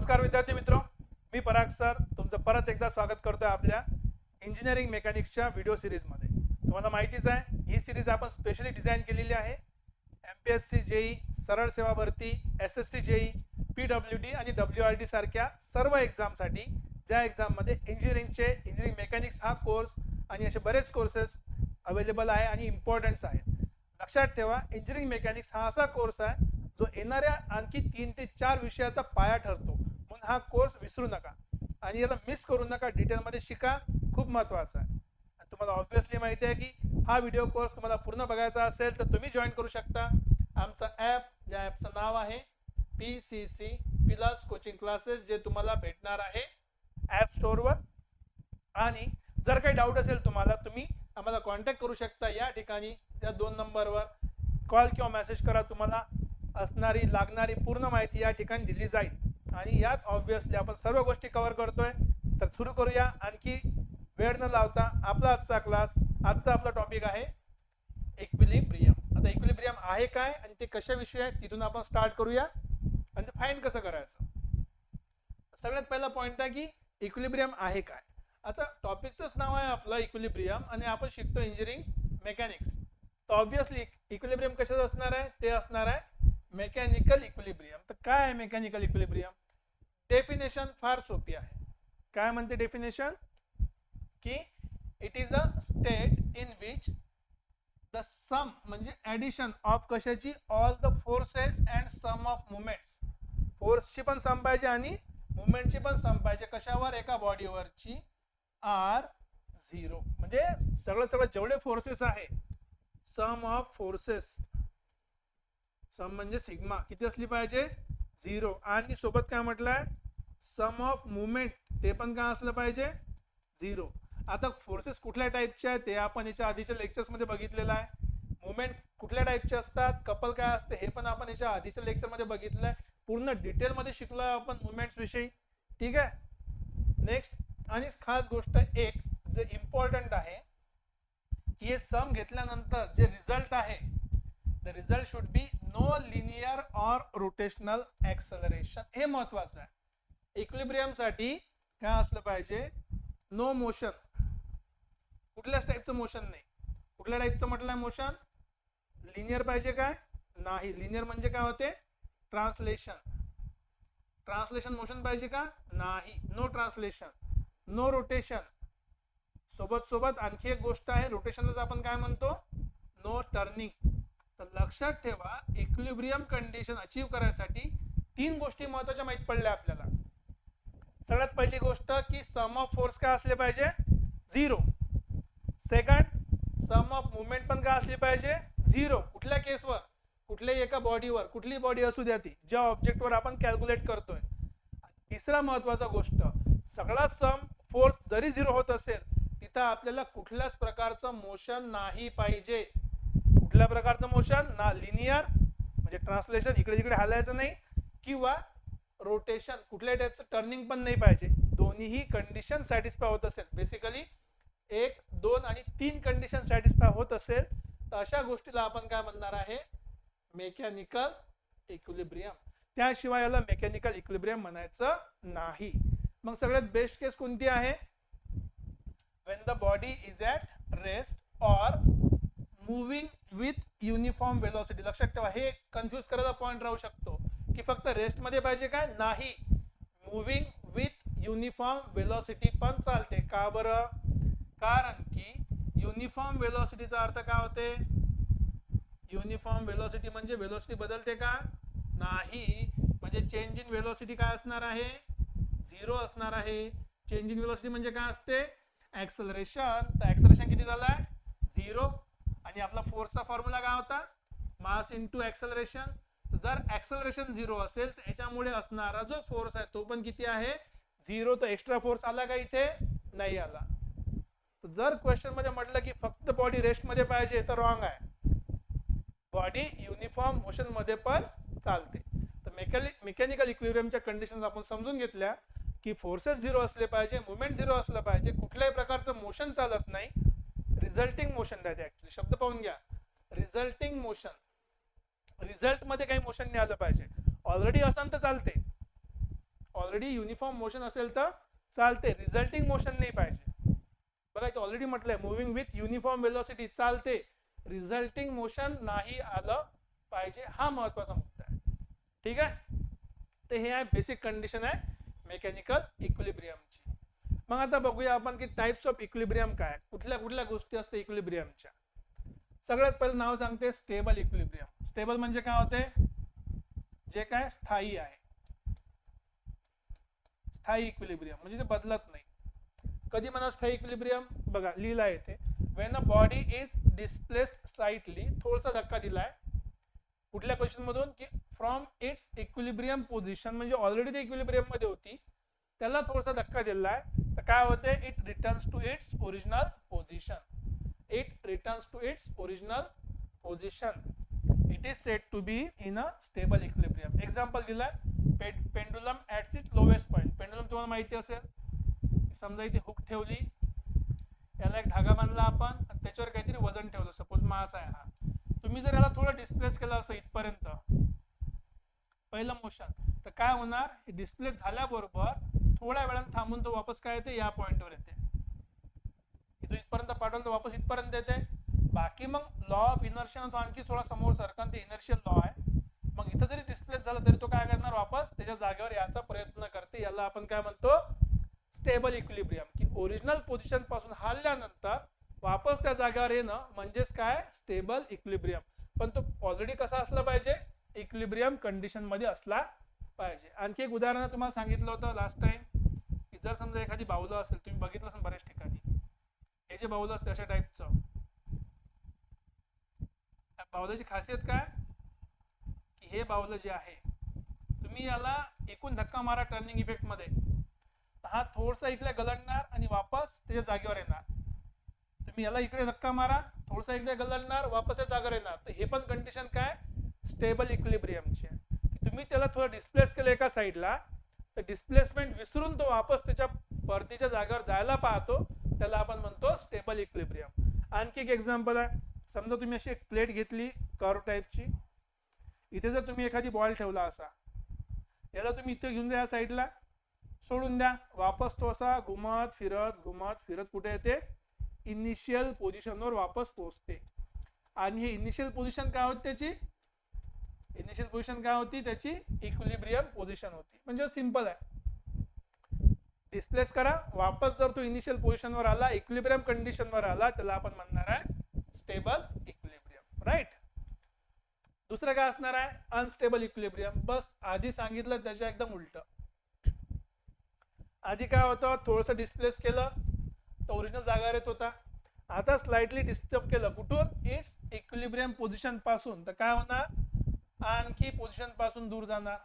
नमस्कार विद्यार्थी मित्र. मी पराग सर. तुमचं परत एकदा स्वागत करतोय आपल्या इंजिनिअरिंग मेकॅनिक्सच्या व्हिडिओ सिरीजमध्ये तुम्हाला माहितीच आहे ही सिरीज आपण स्पेशली डिझाईन केलेली आहे. M P S C JE सरळ सेवा भरती S S C JE P W D आणि डब्ल्यू आर डी सारख्या सर्व एक्झामसाठी ज्या एक्झाममध्ये इंजिनिअरिंगचे इंजिनिअरिंग मेकॅनिक्स हा कोर्स आणि असे बरेच कोर्सेस अवेलेबल आहे आणि इम्पॉर्टन्स आहेत. लक्षात ठेवा इंजिनिअरिंग मेकॅनिक्स हा असा कोर्स आहे जो येणाऱ्या आणखी तीन ते चार विषयाचा पाया ठरतो. हा कोर्स विसरू नका. आणि याला मिस करू नका. डिटेलमध्ये शिका. खूप महत्त्वाचं आहे. आणि तुम्हाला ऑब्व्हियसली माहिती आहे की हा व्हिडिओ कोर्स तुम्हाला पूर्ण बघायचा असेल तर तुम्ही जॉईन करू शकता. आमचा ॲप या ॲपचं नाव आहे P C C plus coaching classes जे तुम्हाला भेटणार आहे ॲप स्टोअरवर आणि जर काही डाऊट असेल तुम्हाला तुम्ही आम्हाला कॉन्टॅक्ट करू शकता या ठिकाणी या दोन नंबरवर कॉल किंवा मेसेज करा तुम्हाला असणारी लागणारी पूर्ण माहिती या ठिकाणी दिली जाईल. आणि यात ऑब्व्हियसली आपण सर्व गोष्टी कव्हर करतोय. तर सुरू करूया. आणखी वेळ न लावता आपला आजचा क्लास आजचा आपला टॉपिक आहे इक्विलिब्रियम आता इक्विलिब्रियम आहे काय आणि ते कशाविषयी आहे तिथून आपण स्टार्ट करूया. आणि ते फाईन कसं करायचं? सगळ्यात पहिला पॉईंट आहे की इक्विलिब्रियम आहे काय? आता टॉपिकचंच नाव आहे आपलं इक्विलिब्रियम आणि आपण शिकतो इंजिनिअरिंग मेकॅनिक्स तर ऑब्विसली इक्विलिब्रियम कशाचं असणार आहे? ते असणार आहे मेकॅनिकल इक्विलिब्रियम तर काय आहे मेकॅनिकल इक्विलिब्रियम डेफिनेशन फार सोपी आहे. काय म्हणते डेफिनेशन की it is a state in which the sum म्हणजे ॲडिशन ऑफ कशाची? All the forces and sum of movements फोर्सची पण सम पाहिजे आणि मुवमेंटची पण सम पाहिजे. कशावर? एका बॉडीवरची आर झिरो म्हणजे सगळं सगळं जेवढे फोर्सेस आहे सम ऑफ फोर्सेस सम म्हणजे सिग्मा. किती असली पाहिजे? झिरो. आणि सोबत काय म्हटलंय? सम ऑफ मुवमेंट ते पण काय असलं पाहिजे? झिरो. आता फोर्सेस कुठल्या टाईपचे आहेत ते आपण याच्या आधीच्या लेक्चर्समध्ये बघितलेलं आहे. मुवमेंट कुठल्या टाईपचे असतात? कपल काय असते? हे पण आपण याच्या आधीच्या लेक्चरमध्ये बघितलं आहे पूर्ण डिटेलमध्ये शिकलो आहे आपण मुवमेंट्स विषयी. ठीक आहे? नेक्स्ट. आणि खास गोष्ट एक जे इम्पॉर्टंट आहे की हे सम घेतल्यानंतर जे रिझल्ट आहे the result should be no linear or rotational acceleration हे महत्वाचं आहे. इक्विलिब्रियमसाठी काय असलं पाहिजे? नो मोशन कुठल्याच टाईपचं मोशन नाही. कुठल्या टाईपचं म्हटलं मोशन लिनियर पाहिजे काय? नाही. लिनियर म्हणजे काय होते? ट्रान्सलेशन ट्रान्सलेशन मोशन पाहिजे का? नाही. नो ट्रान्सलेशन नो रोटेशन सोबत सोबत आणखी एक गोष्ट आहे. रोटेशनलाच आपण काय म्हणतो? नो टर्निंग तर लक्षात ठेवा इक्विलिब्रियम कंडिशन अचीव करायसाठी तीन गोष्टी महत्त्वाच्या माहीत पडल्या आपल्याला. सगळ्यात पहिली गोष्ट की सम ऑफ फोर्स काय असले पाहिजे? Zero second sum of movement पण काय असली पाहिजे? झिरो कुठल्या केसवर कुठल्याही एका बॉडीवर कुठली बॉडी असू द्या ती ज्या ऑब्जेक्टवर आपण कॅल्क्युलेट करतोय. तिसरा महत्त्वाचा गोष्ट सगळा सम फोर्स जरी झिरो होत असेल तिथं आपल्याला कुठल्याच प्रकारचं मोशन नाही पाहिजे. कुठल्या प्रकारचं मोशन? ना लिनियर म्हणजे ट्रान्सलेशन इकडे तिकडे हलायचं नाही किंवा रोटेशन कुठल्या टाईपचं टर्निंग पण नाही पाहिजे. दोन्हीही कंडिशन सॅटिस्फाय होत असेल. बेसिकली एक दोन आणि तीन कंडिशन सॅटिस्फाय होत असेल तर अशा गोष्टीला आपण काय म्हणणार आहे? मेकॅनिकल इक्विलिब्रियम त्याशिवाय याला मेकॅनिकल इक्विलिब्रियम म्हणायचं नाही. मग सगळ्यात बेस्ट केस कोणती आहे? When the body is at rest or moving with uniform velocity लक्षात ठेवा हे कन्फ्यूज करायचा पॉईंट राहू शकतो. की फक्त रेस्टमध्ये पाहिजे काय? नाही. मुव्हिंग विथ युनिफॉर्म वेलॉसिटी पण चालते. का बरं? कारण की युनिफॉर्म वेलॉसिटीचा अर्थ काय होते? युनिफॉर्म वेलॉसिटी म्हणजे वेलॉसिटी बदलते का? नाही. म्हणजे चेंज इन वेलॉसिटी काय असणार आहे? झिरो असणार आहे. चेंज इन वेलॉसिटी म्हणजे काय असते? ऍक्सलरेशन तर ऍक्सलरेशन किती झालं आहे झिरो आणि आपला फोर्सचा फॉर्म्युला काय होता? मास इंटू ऍक्सलरेशन जर ऍक्सलरेशन झिरो असेल तर याच्यामुळे असणारा जो फोर्स आहे तो पण किती आहे? झिरो तर एक्स्ट्रा फोर्स आला का इथे? नाही आला. जर क्वेश्चनमध्ये म्हटलं की फक्त बॉडी रेस्टमध्ये पाहिजे तर रॉंग आहे. बॉडी युनिफॉर्म मोशनमध्ये पण चालते. तर मेकॅनिक मेकॅनिकल इक्विरियमच्या कंडिशन आपण समजून घेतल्या की फोर्सेस झिरो असले पाहिजे मुवमेंट झिरो असलं पाहिजे कुठल्याही प्रकारचं मोशन चालत नाही. रिझल्टिंग मोशन राहते शब्द पाहून घ्या. रिझल्टिंग मोशन रिझल्टमध्ये काही मोशन नाही आलं पाहिजे. ऑलरेडी असाल तर चालते. ऑलरेडी युनिफॉर्म मोशन असेल तर चालते. रिझल्टिंग मोशन नाही पाहिजे. बघा इथे ऑलरेडी म्हटलंय मुव्हिंग विथ युनिफॉर्म वेलोसिटी चालते. रिझल्टिंग मोशन नाही आलं पाहिजे. हा महत्त्वाचा मुद्दा आहे. ठीक आहे? तर हे आहे बेसिक कंडिशन आहे मेकॅनिकल इक्विलिब्रियमची मग आता बघूया आपण की टाइप्स ऑफ इक्विलिब्रियम काय आहे. कुठल्या कुठल्या गोष्टी असते इक्विलिब्रियमच्या सगळ्यात पहिलं नाव सांगते स्टेबल इक्विलिब्रियम स्टेबल म्हणजे काय होते? जे काय स्थायी आहे. स्थायी इक्विलिब्रियम म्हणजे ते बदलत नाही. कधी म्हणा स्थायी इक्विलिब्रियम बघा लिहिला येते when a body is displaced slightly थोडासा धक्का दिलाय. कुठल्या क्वेश्चन मधून? की फ्रॉम इट्स इक्विलिब्रियम पोझिशन म्हणजे ऑलरेडी ते इक्विलिब्रियममध्ये होती त्याला थोडासा धक्का दिलाय. आहे तर काय होते? It returns to its original position it returns to its original position it is set to be in a stable equilibrium example दिलाय pendulum at it lowest point pendulum तुम्हाला माहिती असेल. समजा इथे हुक ठेवली. याला एक धागा बांधला आपण. आणि त्याच्यावर काहीतरी वजन ठेवलं. सपोज मास आहे हा. तुम्ही जर याला थोडं डिस्प्लेस केलं असं इथपर्यंत पहिलं मोशन तर काय होणार? हे डिस्प्ले झाल्याबरोबर थोड्या वेळानं थांबून तो वापस काय येते? या पॉईंटवर येते. इथून इथपर्यंत पाठवलं तर वापस इथपर्यंत येते बाकी मग लॉ ऑफ इनर्शियन तो आणखी थोडा समोर सरकन ते इनर्शियल लॉ आहे. मग इथं जरी डिस्प्लेस झालं तरी तो काय करणार वापस? त्याच्या जागेवर याचा प्रयत्न करते. याला आपण काय म्हणतो? स्टेबल इक्विलिब्रियम की ओरिजिनल पोझिशनपासून हल्ल्यानंतर वापस त्या जागेवर येणं म्हणजेच काय? स्टेबल इक्विलिब्रियम पण तो ऑलरेडी कसा असला पाहिजे? इक्विलिब्रियम कंडिशनमध्ये असला पाहिजे. आणखी एक उदाहरण तुम्हाला सांगितलं होतं लास्ट टाइम की जर समजा एखादी बाहुलं असेल तुम्ही बघितलं असेल बऱ्याच ठिकाणी. हे जे असते अशा टाईपचं बावलाची खासियत काय? की हे बाहुलं जे आहे तुम्ही याला एकूण धक्का मारा टर्निंग इफेक्टमध्ये. हा थोडसा इकडे गलडणार आणि वापस त्याच्या जागेवर येणार. तुम्ही याला इकडे धक्का मारा थोडसा इकडे गलडणार वापस त्या जागेवर येणार. तर हे पण कंडिशन काय? स्टेबल इक्विलिब्रियमची तुम्ही त्याला थोडं डिस्प्लेस केलं एका साईडला तर डिस्प्लेसमेंट विसरून तो वापस त्याच्या परतीच्या जागेवर जायला पाहतो. त्याला आपण म्हणतो स्टेबल इक्विलिब्रियम आणखी एक एक्झाम्पल आहे. समजा तुम्ही अशी एक प्लेट घेतली कर्व टाईपची इथे जर तुम्ही एखादी बॉल ठेवला असा याला तुम्ही इथे घेऊन जा या साईडला सोडून द्या. वापस तो असा घुमत फिरत घुमत फिरत कुठे येते? इनिशियल पोझिशनवर वापस पोचते आणि हे इनिशियल पोझिशन काय होती त्याची? इनिशियल पोझिशन काय होती? त्याची इक्विलिब्रियम पोझिशन होती. म्हणजे सिंपल आहे. डिस्प्लेस करा. वापस जर तो इनिशियल पोझिशनवर आला इक्विलिब्रियम कंडिशनवर आला त्याला आपण म्हणणार आहे स्टेबल इक्विलिब्रियम राईट दुसरं काय असणार आहे? अनस्टेबल इक्विलिब्रियम बस आधी सांगितलं त्याच्या एकदम उलट. आधी काय होतं? थोडंसं डिस्प्लेस केलं तर ओरिजिनल जागा येत होता. आता स्लाइटली डिस्टर्ब केलं. कुठून? इट्स इक्विलिब्रियम पोझिशनपासून. तर काय होणार? आणखी पोझिशनपासून दूर जाणार.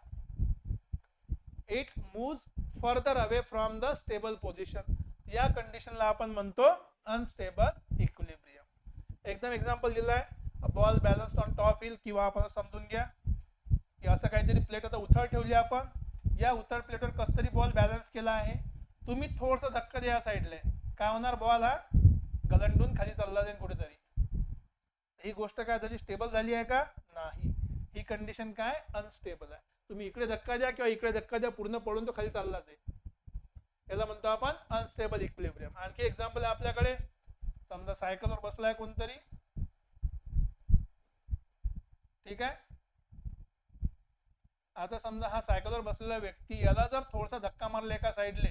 It move further away from the stable position या कंडिशनला आपण म्हणतो अनस्टेबल इक्विलिब्रियम एकदम एक्झाम्पल दिलाय. Ball balance on top hill किंवा आपण समजून घ्या. की असं काहीतरी प्लेट आता उथळ ठेवली आपण. या उथळ प्लेटवर कस तरी बॉल बॅलन्स केला आहे. तुम्ही थोडसा धक्का द्या साईडला काय होणार? बॉल हा गलंडून खाली चालला जाईल कुठेतरी. ही गोष्ट काय झाली स्टेबल झाली आहे का? नाही. ही कंडिशन काय? अनस्टेबल आहे. तुम्ही इकडे धक्का द्या किंवा इकडे धक्का द्या पूर्ण पडून तो खाली चालला जाईल. याला म्हणतो आपण अनस्टेबल इक्विलिब्रियम आणखी एक्झाम्पल आहे आपल्याकडे. समजा सायकलवर बसलाय कोणतरी. ठीक आहे? आता समजा हा सायकलवर बसलेला व्यक्ती याला जर थोडासा धक्का मारला एका साईडले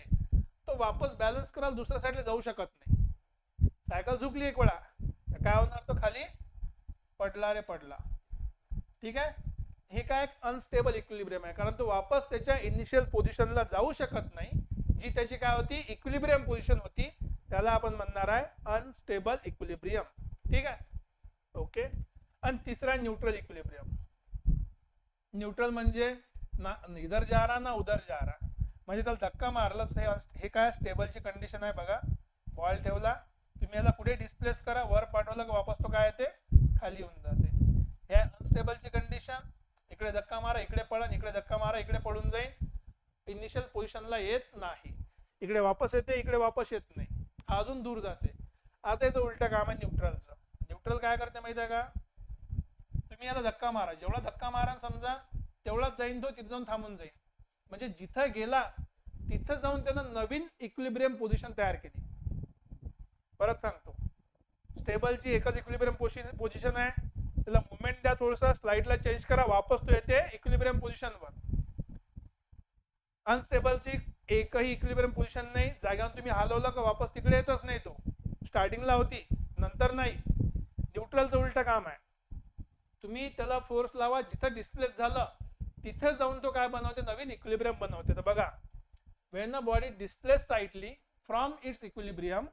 तो वापस बॅलन्स करायला दुसऱ्या साईडला जाऊ शकत नाही. सायकल झुकली एक वेळा. तर काय होणार? तो खाली पडला रे पडला. ठीक आहे? हे काय एक अनस्टेबल इक्विलिब्रियम आहे. कारण तो वापस त्याच्या इनिशियल पोझिशनला जाऊ शकत नाही. जी त्याची काय होती? इक्विलिब्रियम पोझिशन होती. त्याला आपण म्हणणार आहे अनस्टेबल इक्विलिब्रियम ठीक आहे? ओके आणि तिसरा न्यूट्रल इक्विलिब्रियम न्यूट्रल म्हणजे ना इधर जा रहा ना उधर जा रहा. म्हणजे त्याला धक्का मारलाच हे काय स्टेबलची कंडिशन आहे बघा. बॉल ठेवला. तुम्ही याला पुढे डिस्प्लेस करा. वर पाठवलं की वापस तो काय येते? खाली येऊन जाते. हे अनस्टेबलची कंडिशन इकडे धक्का मारा इकडे पळण इकडे धक्का मारा इकडे पळून जाईल इनिशियल पोझिशनला येत नाही. इकडे वापस येते इकडे वापस येत नाही. अजून दूर जाते. आता याचं उलटं काम आहे न्यूट्रलचं न्यूट्रल काय करते माहिती आहे का? तुम्ही याला धक्का मारा. जेवढा धक्का मारा समजा तेवढाच जाईन तो तिथे जाऊन थांबून जाईल म्हणजे जिथं गेला तिथं जाऊन त्यानं नवीन इक्विलिब्रियम पोझिशन तयार केली. परत सांगतो. स्टेबलची एकच इक्विलिब्रियम पोझिशन आहे. त्याला मुवमेंट द्या थोडसा स्लाइडला चेंज करा वापस तो येते इक्विलिब्रियम पोझिशनवर अनस्टेबलची एकही इक्विलिब्रियम पोझिशन नाही. जाग्यावर तुम्ही हलवला का वापस तिकडे येतच नाही तो. स्टार्टिंगला होती नंतर नाही. न्यूट्रलचं उलट काम आहे. तुम्ही त्याला फोर्स लावा जिथं डिस्प्लेस झालं तिथे जाऊन तो काय बनवते? नवीन इक्विलिब्रियम बनवते. तर बघा when a body displace slightly from its equilibrium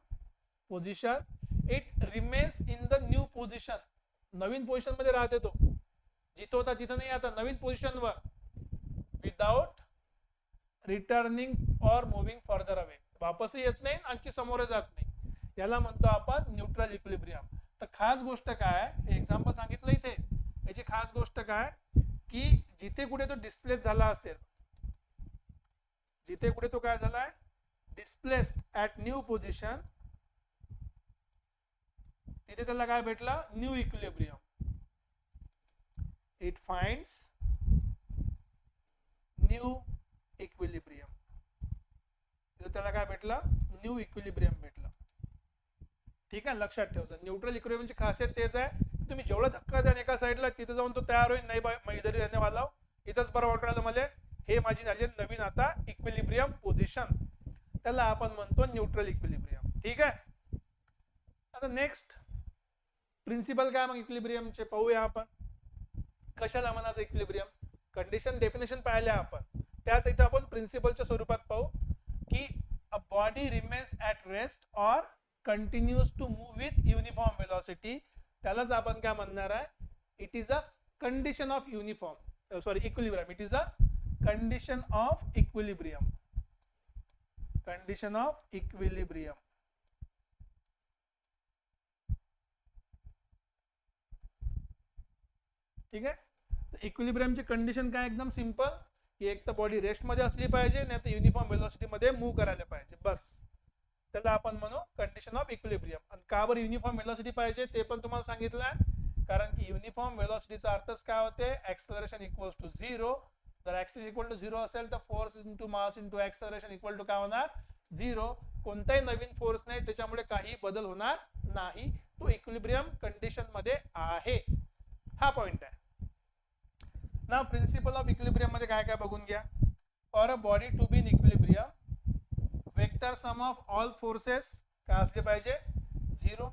position it remains in the new position नवीन पोझिशनमध्ये राहते तो. जिथं होता तिथं नाही आता नवीन पोझिशनवर without returning or moving further away वापसही येत नाही आणखी समोर जात नाही. याला म्हणतो आपण न्यूट्रल इक्विलिब्रियम तर खास गोष्ट काय हे एक्झाम्पल सांगितलं इथे. याची खास गोष्ट काय? की जिथे कुठे तो डिस्प्लेस झाला असेल जिथे कुठे तो काय झालाय? डिस्प्लेस ऍट न्यू पोझिशन इथे त्याला काय भेटलं? New equilibrium it finds new equilibrium त्याला काय भेटलं? न्यू इक्विलिब्रियम भेटलं. ठीक आहे? लक्षात ठेवायचं न्यूट्रल इक्विलिब्रियमची खासियत तेच आहे तुम्ही जेवढा धक्का द्या एका साईडला तिथे जाऊन तो तयार होईल. नाही बा इधर रहने वाला इथंच बरं वाटून राहिलं मला. हे माझी झाली नवीन आता इक्विलिब्रियम पोझिशन त्याला आपण म्हणतो न्यूट्रल इक्विलिब्रियम ठीक आहे? आता नेक्स्ट प्रिन्सिपल काय मग इक्विलिब्रियमचे पाहूया आपण. कशाला म्हणायचं इक्विलिब्रियम कंडिशन डेफिनेशन पाहिल्या आपण. त्याच इथं आपण प्रिन्सिपलच्या स्वरूपात पाहू की a body remains at rest or continues to move with uniform velocity त्यालाच आपण काय म्हणणार आहे? It is a condition of uniform sorry equilibrium it is a condition of equilibrium condition of equilibrium ठीक आहे? इक्विलिब्रियमची कंडिशन काय? एकदम सिंपल की एक तर बॉडी रेस्टमध्ये असली पाहिजे नाही तर युनिफॉर्म व्हेलॉसिटीमध्ये मूव्ह करायला पाहिजे. बस. त्याला आपण म्हणू कंडिशन ऑफ इक्विलिब्रियम आणि का बरं युनिफॉर्म वेलॉसिटी पाहिजे ते पण तुम्हाला सांगितलं आहे. कारण की युनिफॉर्म वेलॉसिटीचा अर्थच काय होते? ऍक्सलरेशन इक्वल टू झिरो जर ऍक्सिस इक्वल टू झिरो असेल तर force into mass into acceleration equal to काय होणार? झिरो कोणताही नवीन फोर्स नाही त्याच्यामुळे काही बदल होणार नाही. तो इक्विलिब्रियम कंडिशनमध्ये आहे. हा पॉइंट आहे. ना प्रिन्सिपल ऑफ़ इक्विलिब्रियम मध्ये काय काय बघून घ्या. For a body to be in equilibrium vector sum of all forces काय असले पाहिजे? झिरो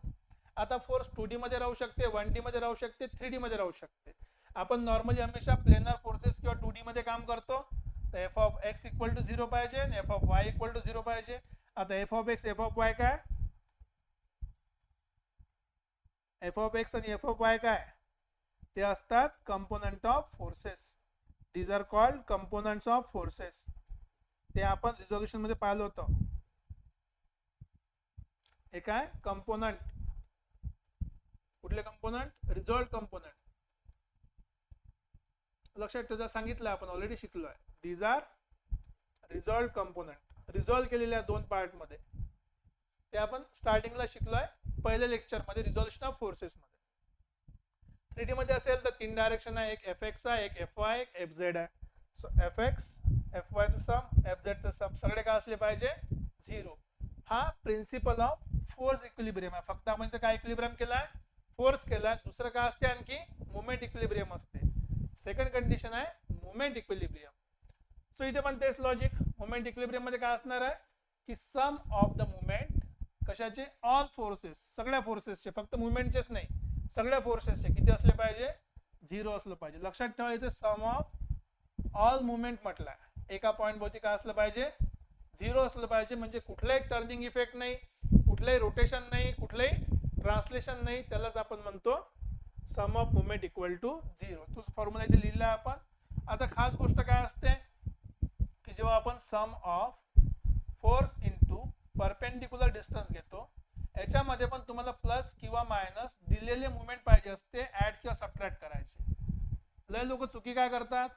आता फोर्स टू डी मध्ये राहू शकते वन डी मध्ये राहू शकते थ्री डी मध्ये राहू शकते. आपण नॉर्मली हमेशा प्लेनर फोर्सेस किंवा टू डी मध्ये काम करतो. तर F of X equal to zero पाहिजे F of Y equal to zero पाहिजे. आता F of X F of Y काय? एफ़ ऑफ़ एक्स आणि एफ़ ऑफ़ वाय काय? ते असतात component of forces these are called components of forces ते आपण रिझोल्युशनमध्ये पाहिलं होतं. हे काय? कंपोनंट कुठले कंपोनंट रिझॉल्ट कंपोनंट लक्षात ठेवा सांगितलं आपण ऑलरेडी शिकलोय. These are result component resolve केलेल्या दोन पार्टमध्ये. ते आपण स्टार्टिंगला शिकलोय. पहिल्या लेक्चरमध्ये रिझॉल्युशन ऑफ फोर्सेसमध्ये थ्री डी मध्ये असेल तर तीन डायरेक्शन आहे. एक एफ एक्स आहे एक एफ वाय एक एफ झेड आहे. सो एफ एक्स एफ वायचं सम एफ झेडचं सम सगळे काय असले पाहिजे? झिरो हा प्रिन्सिपल ऑफ फोर्स इक्विलिब्रियम आहे. फक्त आपण इथं काय इक्विलिब्रियम केलाय? फोर्स केलाय. दुसरं काय असते आणखी? मुवमेंट इक्विलिब्रियम असते. सेकंड कंडिशन आहे मुवमेंट इक्विलिब्रियम सो इथे पण तेच लॉजिक मुवमेंट इक्विलिब्रियममध्ये काय असणार आहे? की सम ऑफ द मुवमेंट कशाचे? ऑल फोर्सेस सगळ्या फोर्सेसचे फक्त मुवमेंटचेच नाही. सगळ्या फोर्सेसचे किती असले पाहिजे? झिरो असलं पाहिजे. लक्षात ठेवा इथे सम ऑफ ऑल मुवमेंट म्हटला एका पॉईंट भोवती काय असलं पाहिजे? झिरो असलं पाहिजे म्हणजे कुठलाही टर्निंग इफेक्ट नाही कुठलंही रोटेशन नाही कुठलंही ट्रान्सलेशन नाही. त्यालाच आपण म्हणतो sum of movement equal to zero तो फॉर्म्युला इथे लिहिला आपण. आता खास गोष्ट काय असते? की जेव्हा आपण sum of force into perpendicular distance घेतो याच्यामध्ये पण तुम्हाला प्लस किंवा मायनस दिलेले मुवमेंट पाहिजे असते ऍड किंवा सबट्रॅक्ट करायचे. लय लोक चुकी काय करतात?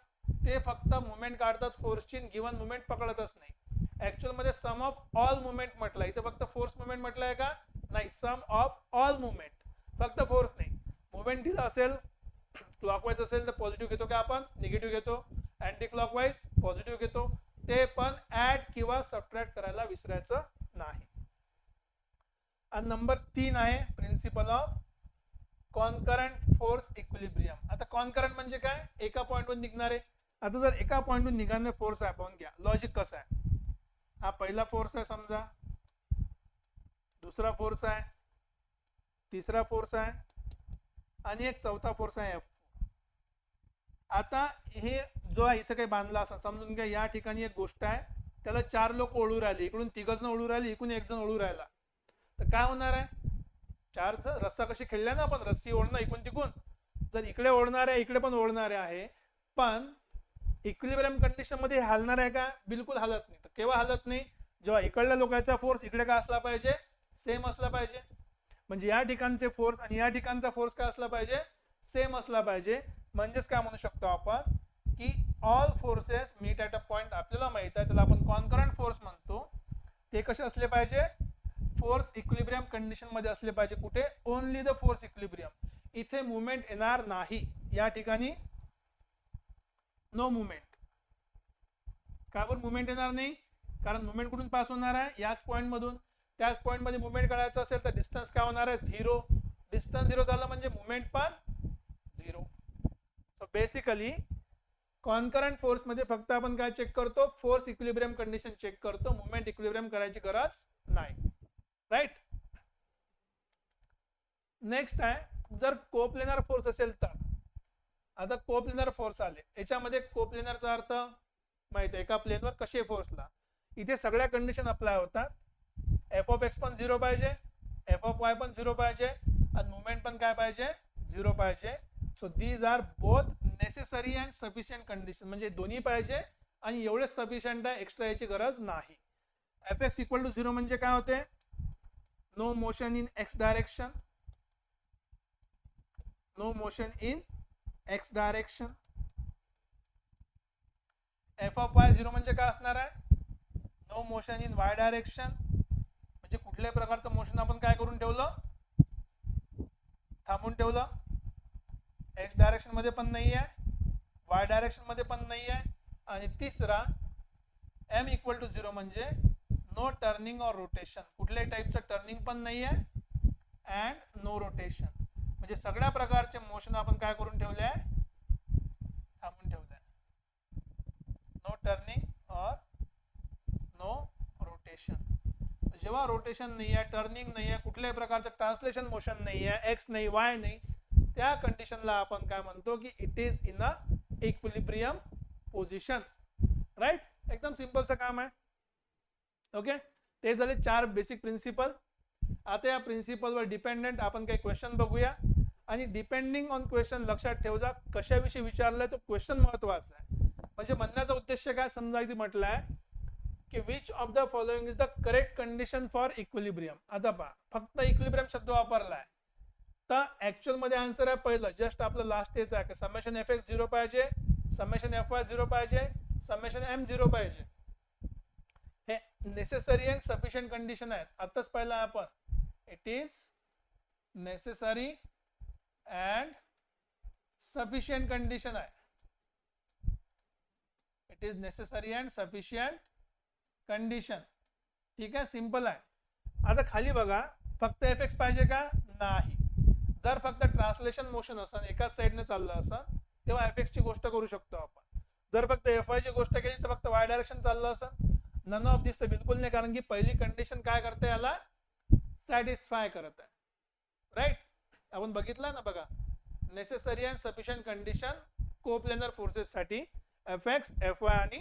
ते फक्त मुवमेंट काढतात फोर्सची गिवन मुवमेंट पकडतच नाही. ऍक्च्युअलमध्ये सम ऑफ ऑल मुवमेंट म्हटलं इथे फक्त फोर्स मुवमेंट म्हटलंय का? नाही सम ऑफ ऑल मुवमेंट फक्त फोर्स नाही. मुवमेंट दिला असेल क्लॉकवाईज असेल तर पॉझिटिव्ह घेतो का आपण? निगेटिव्ह घेतो. अँटी क्लॉकवाईज पॉझिटिव्ह घेतो. ते पण ऍड किंवा सबट्रॅक्ट करायला विसरायचं नाही. आणि नंबर तीन आहे principle of concurrent force equilibrium आता कॉन्करंट म्हणजे काय? एका पॉइंटवर निघणारे. आता जर एका पॉईंटवरून निघाले फोर्स आहे पाहून घ्या. लॉजिक कसं आहे? हा पहिला फोर्स आहे समजा. दुसरा फोर्स आहे. तिसरा फोर्स आहे. आणि एक चौथा फोर्स आहे एफ आता हे जो आहे इथं काही बांधला असं समजून घ्या. या ठिकाणी एक गोष्ट आहे. त्याला चार लोक ओळू राहिले. इकडून तिघ जण ओळू राहिले इकडून एक जण ओळू राहिला. तर काय होणार आहे? चार रस्सा कशी खेळल्या ना आपण? रस्सी ओढणं इकून तिकून. जर इकडे ओढणार आहे इकडे पण ओढणारे आहे. पण इक्विलिब्रियम कंडिशनमध्ये हे हलणार आहे का? बिलकुल हलत नाही. तर केव्हा हलत नाही? जेव्हा इकडल्या लोकांचा फोर्स इकडे काय असला पाहिजे? सेम असला पाहिजे. म्हणजे या ठिकाणचे फोर्स आणि या ठिकाणचा फोर्स काय असला पाहिजे? सेम असला पाहिजे. म्हणजेच काय म्हणू शकतो आपण? की all forces meet at a point आपल्याला माहीत आहे त्याला आपण कॉन्करंट फोर्स म्हणतो. ते कसे असले पाहिजे? फोर्स इक्विलिब्रियम कंडिशनमध्ये असले पाहिजे कुठे? ओनली द फोर्स इक्विलिब्रियम इथे मुवमेंट येणार नाही. या ठिकाणी नो मुवमेंट का बरं मुवमेंट येणार नाही? कारण मुवमेंट कुठून पास होणार आहे? याच पॉईंट मधून. त्याच पॉईंटमध्ये मुवमेंट करायचं असेल तर डिस्टन्स काय होणार आहे? झिरो डिस्टन्स झिरो झालं म्हणजे मुवमेंट पण झिरो सो बेसिकली कॉन्करंट फोर्समध्ये फक्त आपण काय चेक करतो? फोर्स इक्विलिब्रियम कंडिशन चेक करतो. मुवमेंट इक्विलिब्रियम करायची गरज राईट? नेक्स्ट आहे जर कोप्लेनर फोर्स असेल तर. आता कोप्लेनर फोर्स आले. याच्यामध्ये कोप्लेनरचा अर्थ माहिती आहे एका प्लेनवर कसे फोर्सला. इथे सगळ्या कंडिशन अप्लाय होतात. एफ ऑफ एक्स पण झिरो पाहिजे एफ ऑफ वाय पण झिरो पाहिजे आणि मुवमेंट पण काय पाहिजे? झिरो पाहिजे. So these are both necessary and sufficient condition म्हणजे दोन्ही पाहिजे आणि एवढेच सफिशियंट आहे एक्स्ट्रा याची गरज नाही. F X equal to zero म्हणजे काय होते? No motion in X direction no motion in X direction F of Y zero म्हणजे काय असणार आहे? No motion in Y direction म्हणजे कुठल्याही प्रकारचं मोशन आपण काय करून ठेवलं? थांबून ठेवलं. एक्स डायरेक्शनमध्ये पण नाही आहे वाय डायरेक्शनमध्ये पण नाही आहे आणि तिसरा एम इक्वल टू झिरो म्हणजे नो टर्निंग और रोटेशन कुठल्याही टाईपचं टर्निंग पण नाही आहे अँड नो रोटेशन म्हणजे सगळ्या प्रकारचे मोशन आपण काय करून ठेवले आहे? थांबून ठेवले आहे. नो टर्निंग और नो रोटेशन जेव्हा रोटेशन नाही आहे टर्निंग नाही आहे कुठल्याही प्रकारचं ट्रान्सलेशन मोशन नाही आहे एक्स नाही वाय नाही त्या कंडिशनला आपण काय म्हणतो की it is in a equilibrium position right एकदम सिम्पलचं काम आहे. ओके ते झाले चार बेसिक प्रिन्सिपल आता या प्रिन्सिपलवर डिपेंडेंट आपण काही क्वेश्चन बघूया. आणि डिपेंडिंग ऑन क्वेश्चन लक्षात ठेवजा कशाविषयी विचारलाय तो क्वेश्चन महत्त्वाचा आहे. म्हणजे म्हणण्याचा उद्देश काय? समजा इथे म्हटलं आहे की which of the following is the correct condition for equilibrium आता पहा फक्त इक्विलिब्रियम शब्द वापरलाय. तर ऍक्च्युअलमध्ये आन्सर आहे पहिलं जस्ट आपलं लास्ट तेच आहे. की समेशन एफ एक्स झिरो पाहिजे समेशन एफ वाय झिरो पाहिजे समेशन एम झिरो पाहिजे. हे नेसेसरी अँड सफिशियंट कंडिशन आहेत. आताच पाहिलं आपण. It is necessary and sufficient condition आहे. It is necessary and sufficient condition ठीक आहे? सिंपल आहे. आता खाली बघा. फक्त एफ एक्स पाहिजे का? नाही. जर फक्त ट्रान्सलेशन मोशन असेल एकाच साईडने चाललं असं तेव्हा एफ ची गोष्ट करू शकतो आपण. जर फक्त एफ ची गोष्ट केली तर फक्त वाय डायरेक्शन चाललं असं नन ऑफ दिस तर बिलकुल नाही कारण की पहिली कंडिशन काय करते याला? सॅटिस्फाय करत आहे. राईट आपण बघितलं ना बघा. Necessary and sufficient condition coplanar forces साठी एफ एक्स एफ वाय आणि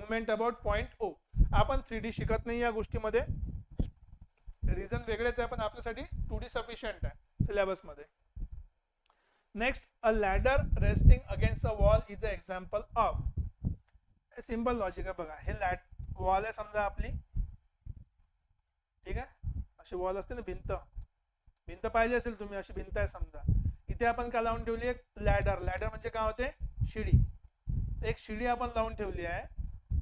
मुमेंट अबाउट पॉइंट ओ आपण थ्री डी शिकत नाही या गोष्टीमध्ये. रिझन वेगळेच आहे पण आपल्यासाठी टू डी सफिशियंट आहे सिलेबसमध्ये next a ladder resting against a wall is a example of simple logic आहे बघा. हे लॅड वॉल आहे समजा आपली. ठीक आहे? अशी वॉल असते ना भिंत. भिंत पाहिली असेल तुम्ही अशी भिंत आहे समजा. इथे आपण काय लावून ठेवली एक लॅडर. लॅडर म्हणजे काय होते? शिडी. एक शिडी आपण लावून ठेवली आहे.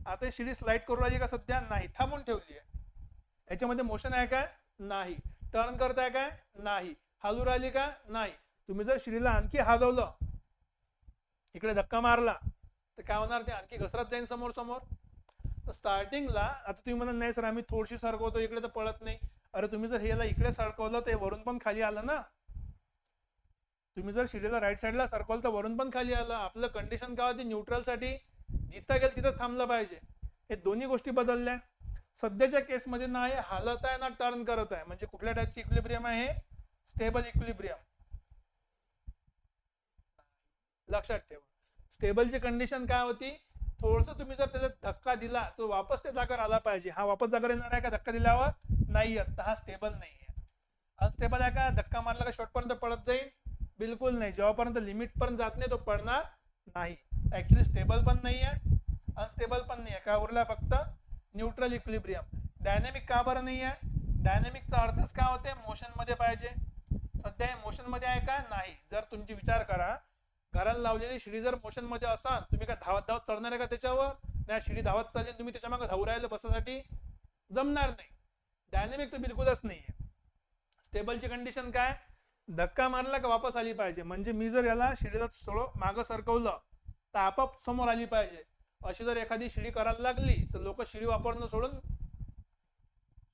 आता शिडी स्लाइड करू राहिली का सध्या? नाही. थांबून ठेवली आहे. याच्यामध्ये मोशन आहे काय नाही. टर्न करताय काय नाही. हलू राहिली का? नाही. तुम्ही जर शिडीला आणखी हलवलं इकडे धक्का मारला तर काय होणार ते आणखी घसरत जाईल समोर समोर. तर स्टार्टिंगला आता तुम्ही म्हणत नाही सर आम्ही थोडीशी सरकवतो इकडे तर पळत नाही. अरे तुम्ही जर ह्याला इकडे सरकवलं तर वरून पण खाली आलं ना. तुम्ही जर शिडीला राईट साईडला सरकवलं तर वरून पण खाली आलं. आपलं कंडिशन काय होती? न्यूट्रलसाठी जिथं गेलं तिथंच थांबलं पाहिजे. हे दोन्ही गोष्टी बदलल्या. सध्याच्या केसमध्ये ना हे हालत आहे ना टर्न करत आहे. म्हणजे कुठल्या टाईपची इक्विलिब्रियम आहे स्टेबल इक्विलिब्रियम लक्षात ठेवा. स्टेबलची कंडिशन काय होती? थोडस तुम्ही जर त्याला धक्का दिला तो वापस त्या जागेवर आला पाहिजे. हा वापस जागेवर येणार आहे का? धक्का दिल्यावर नाही येत. हा स्टेबल नाही आहे. अनस्टेबल आहे का? धक्का मारला का शॉर्टपर्यंत पडत जाईल? बिलकुल नाही. जेव्हापर्यंत लिमिट पर्यंत जात नाही तो पडणार नाही. ऍक्च्युली स्टेबल पण नाही आहे. अनस्टेबल पण नाही आहे. का उरला फक्त? न्यूट्रल इक्विलिब्रियम डायनॅमिक का बरं नाही आहे? डायनॅमिकचा अर्थच काय होते मोशनमध्ये पाहिजे. सध्या मोशनमध्ये आहे का? नाही. जर तुमची विचार करा घराला लावलेली शिडी जर मोशनमध्ये असाल तुम्ही काय धावत धावत चढणार आहे का त्याच्यावर? नाही शिडी धावत चालली तुम्ही त्याच्यामागे धावू राहिले बसासाठी जमणार नाही. डायनॅमिक तर बिलकुलच नाही आहे स्टेबलची कंडिशन काय? धक्का मारला का वापस आली पाहिजे? म्हणजे मी जर याला शिडीला थोडं मागं सरकवलं तर आपाप समोर आली पाहिजे. अशी जर एखादी शिडी करायला लागली तर लोक शिडी वापरणं सोडून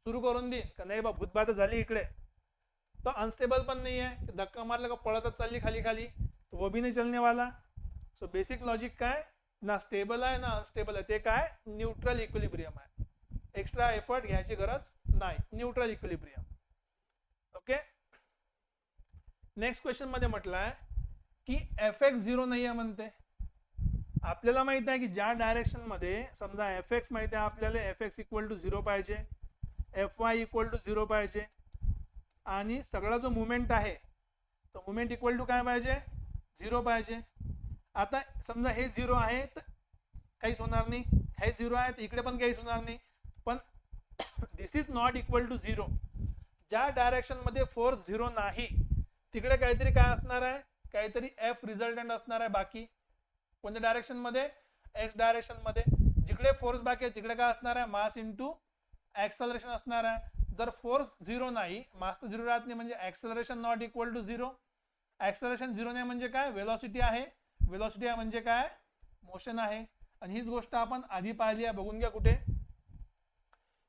सुरू करून देईन. का नाही बा भूतबात झाली इकडे. तर अनस्टेबल पण नाही आहे धक्का मारला का पळतच चालली खाली खाली. तो वो भी नहीं चलने वाला। सो बेसिक लॉजिक काय ना स्टेबल आहे ना अनस्टेबल आहे ते काय न्यूट्रल इक्विलिब्रियम आहे. एक्स्ट्रा एफर्ट घ्यायची गरज नाही. न्यूट्रल इक्विलिब्रियम ओके नेक्स्ट क्वेश्चनमध्ये म्हटलं आहे की एफ एक्स झिरो नाही आहे म्हणते. आपल्याला माहीत आहे की ज्या डायरेक्शनमध्ये समजा एफ एक्स माहिती आहे आपल्याला F X equal to zero पाहिजे F Y equal to zero पाहिजे आणि सगळा जो मुवमेंट आहे तो मुवमेंट इक्वल टू काय पाहिजे? झिरो पाहिजे. आता समजा हे झिरो आहे तर काहीच होणार नाही. हे झिरो आहे तर इकडे पण काहीच होणार नाही. पण this is not equal to zero ज्या डायरेक्शनमध्ये फोर फोर्स झिरो नाही तिकडे काहीतरी काय असणार आहे? काहीतरी एफ रिझल्टंट असणार आहे बाकी. कोणत्या डायरेक्शनमध्ये एक्स डायरेक्शनमध्ये जिकडे फोर्स बाकी आहे तिकडे काय असणार आहे? मास इंटू ॲक्सलरेशन असणार आहे. जर फोर्स झिरो नाही मास तर झिरो राहत नाही म्हणजे acceleration not equal to zero acceleration zero नाही म्हणजे काय? वेलॉसिटी आहे. वेलॉसिटी आहे म्हणजे काय? मोशन आहे. आणि हीच गोष्ट आपण आधी पाहिली आहे. बघून घ्या कुठे.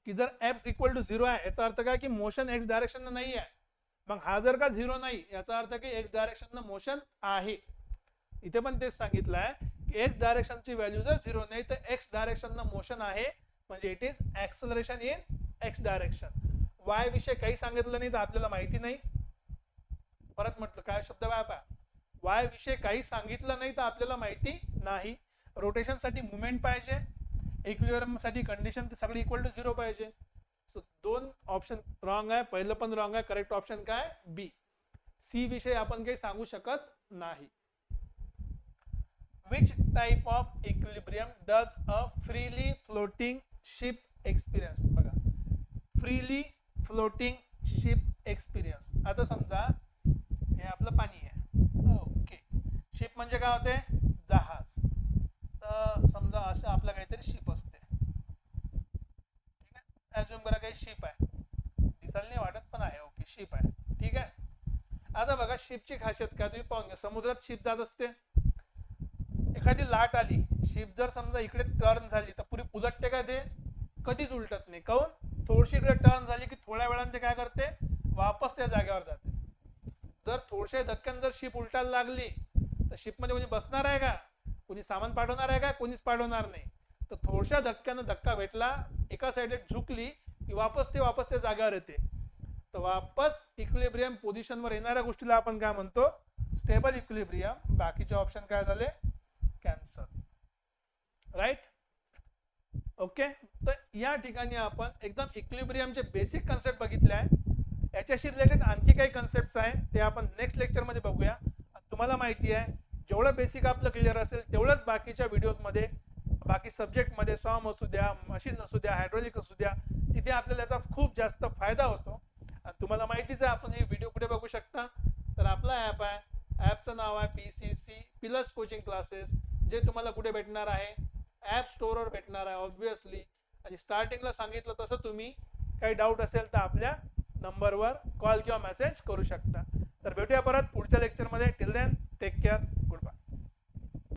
की जर एक्स इक्वल टू झिरो आहे याचा अर्थ काय? की मोशन एक्स डायरेक्शन नाही आहे मग हा जर का झिरो नाही याचा अर्थ की एक्स डायरेक्शन मोशन आहे. इथे पण तेच सांगितलं आहे की एक्स डायरेक्शनची व्हॅल्यू जर झिरो नाही तर एक्स डायरेक्शन मोशन आहे. म्हणजे it is acceleration in X direction Y विषय काही सांगितलं नाही तर आपल्याला माहिती नाही. परत म्हटलं काय शब्द वाय पा वाय विषय काही सांगितलं नाही तर आपल्याला माहिती नाही. रोटेशनसाठी मुवमेंट पाहिजे. इक्विलिब्रियमसाठी कंडिशन सगळी इक्वल टू झिरो पाहिजे. सो दोन ऑप्शन रॉंग आहे. पहिलं पण रॉंग आहे. करेक्ट ऑप्शन काय? बी सी विषय आपण काही सांगू शकत नाही. Which type of equilibrium does a freely floating ship experience बघा. फ्रीली फ्लोटिंग शिप एक्सपिरियन्स आता समजा हे आपलं पाणी आहे. ओके. शिप म्हणजे काय होते? जहाज. तर समजा असं आपलं काहीतरी शिप असते. ठीक आहे ॲज्युम करा काही शिप आहे. दिसायला नाही वाटत पण आहे. ओके शिप आहे. ठीक आहे? आता बघा शिपची खासियत काय? तुम्ही पाहून घ्या. समुद्रात शिप जात असते. एखादी लाट आली शिप जर समजा इकडे टर्न झाली तर पुरी उलटते का ते? कधीच उलटत नाही. काऊन? थोडीशी इकडे टर्न झाली की थोड्या वेळाने ते काय करते? वापस त्या जागेवर जाते. जर थोडशा धक्क्यानं जर शिप उलटायला लागली तर शिपमध्ये कोणी बसणार आहे का? कोणी सामान पाठवणार आहे का? कोणीच पाठवणार नाही. तर थोडशा धक्क्यानं धक्का भेटला एका साईडला झुकली की वापस ते वापस त्या जागेवर येते. तर वापस इक्विलिब्रियम पोझिशनवर येणाऱ्या गोष्टीला आपण काय म्हणतो? स्टेबल इक्विलिब्रियम बाकीचे ऑप्शन काय झाले? कॅन्सर राईट ओके तर या ठिकाणी आपण एकदम इक्विलिब्रियमचे बेसिक कन्सेप्ट बघितले आहे. याच्याशी रिलेटेड आणखी काही कन्सेप्ट आहे ते आपण नेक्स्ट लेक्चरमध्ये बघूया. तुम्हाला माहिती आहे जेवढं बेसिक आपलं क्लिअर असेल तेवढंच बाकीच्या व्हिडिओजमध्ये बाकी सब्जेक्टमध्ये सॉम असू द्या मशीन असू द्या हायड्रोलिक असू द्या तिथे आपल्याला याचा खूप जास्त फायदा होतो. आणि तुम्हाला माहितीच आहे आपण हे व्हिडिओ कुठे बघू शकता? तर आपला ॲप आहे ॲपचं नाव आहे P C C plus coaching classes जे तुम्हाला कुठे भेटणार आहे ॲप स्टोअरवर भेटणार आहे ऑब्विसली आणि स्टार्टिंगला सांगितलं तसं तुम्ही काही डाऊट असेल तर आपल्या नंबरवर कॉल किंवा मेसेज करू शकता. तर भेटूया परत पुढच्या लेक्चरमध्ये. Till then take care